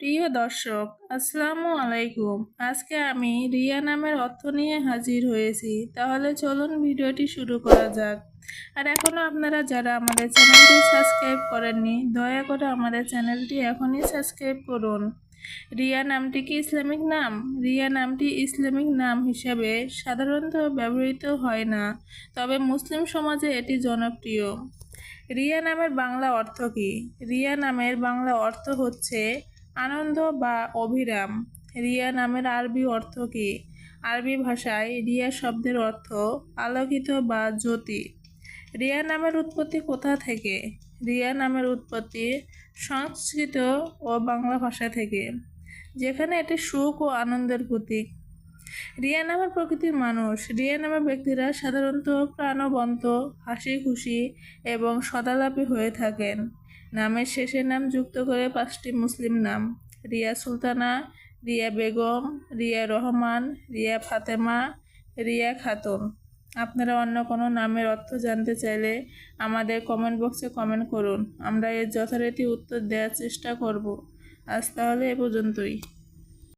প্রিয় দর্শক, আসসালামু আলাইকুম। আজকে আমি রিয়া নামের অর্থ নিয়ে হাজির হয়েছি। তাহলে চলুন ভিডিওটি শুরু করা যাক। আর এখনও আপনারা যারা আমাদের চ্যানেলটি সাবস্ক্রাইব করেননি, দয়া করে আমাদের চ্যানেলটি এখনই সাবস্ক্রাইব করুন। রিয়া নামটি কি ইসলামিক নাম? রিয়া নামটি ইসলামিক নাম হিসাবে সাধারণত ব্যবহৃত হয় না, তবে মুসলিম সমাজে এটি জনপ্রিয়। রিয়া নামের বাংলা অর্থ কী? রিয়া নামের বাংলা অর্থ হচ্ছে আনন্দ বা অভিরাম রিয়া নামের আরবি অর্থ কী? আরবি ভাষায় রিয়া শব্দের অর্থ আলোকিত বা জ্যোতি। রিয়া নামের উৎপত্তি কোথা থেকে? রিয়া নামের উৎপত্তি সংস্কৃত ও বাংলা ভাষা থেকে, যেখানে এটি সুখ ও আনন্দের প্রতীক। রিয়া নামের প্রকৃতির মানুষ। রিয়া নামের ব্যক্তিরা সাধারণত প্রাণবন্ত হাসি খুশি এবং সদালাপী হয়ে থাকেন। নামের শেষে নাম যুক্ত করে পাঁচটি মুসলিম নাম। রিয়া সুলতানা, রিয়া বেগম, রিয়া রহমান, রিয়া ফাতেমা, রিয়া খাতুন। আপনারা অন্য কোনো নামের অর্থ জানতে চাইলে আমাদের কমেন্ট বক্সে কমেন্ট করুন। আমরা এর যথারীতি উত্তর দেওয়ার চেষ্টা করব। আজ তাহলে এ পর্যন্তই।